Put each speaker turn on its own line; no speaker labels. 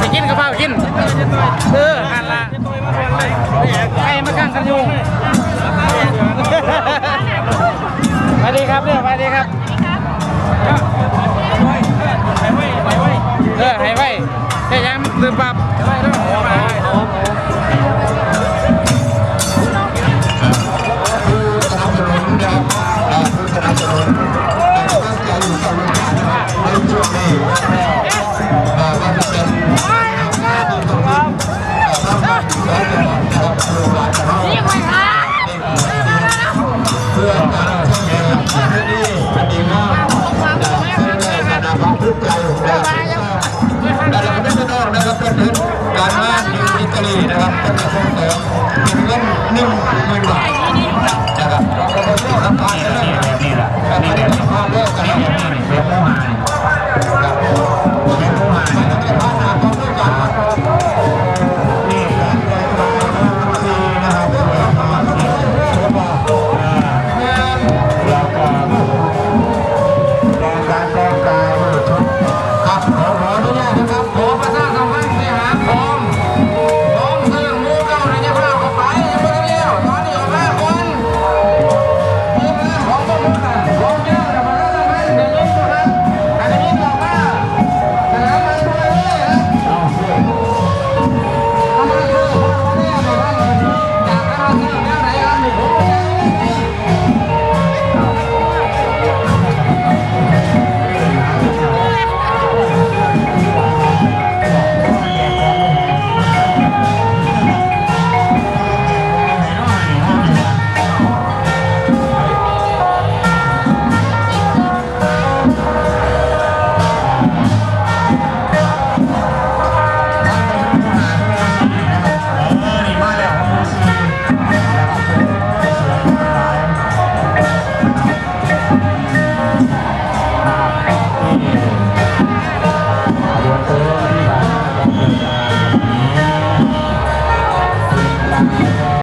สิกินก็พฝ้ากินเออหันละไอ้มาข้า
งกันยูง
สวัสดีครับเนี่ยสวัสดีครับเออไห้ไว้เแต่ยังลืมปรับ ฐานะของทุกใจแต่เราไม่ได้นอกนะครับเป็นพื้นการมาอยู่อิตาลีนะครับเป็นส่งเสริมเป็นเงินหนึ่งหมื่นบาทนะครับเราก็ต้องทำงานกันเลย
นี่แหนี่แหละ
กา
นะ
บัติภาพเลิกา
ย
ครั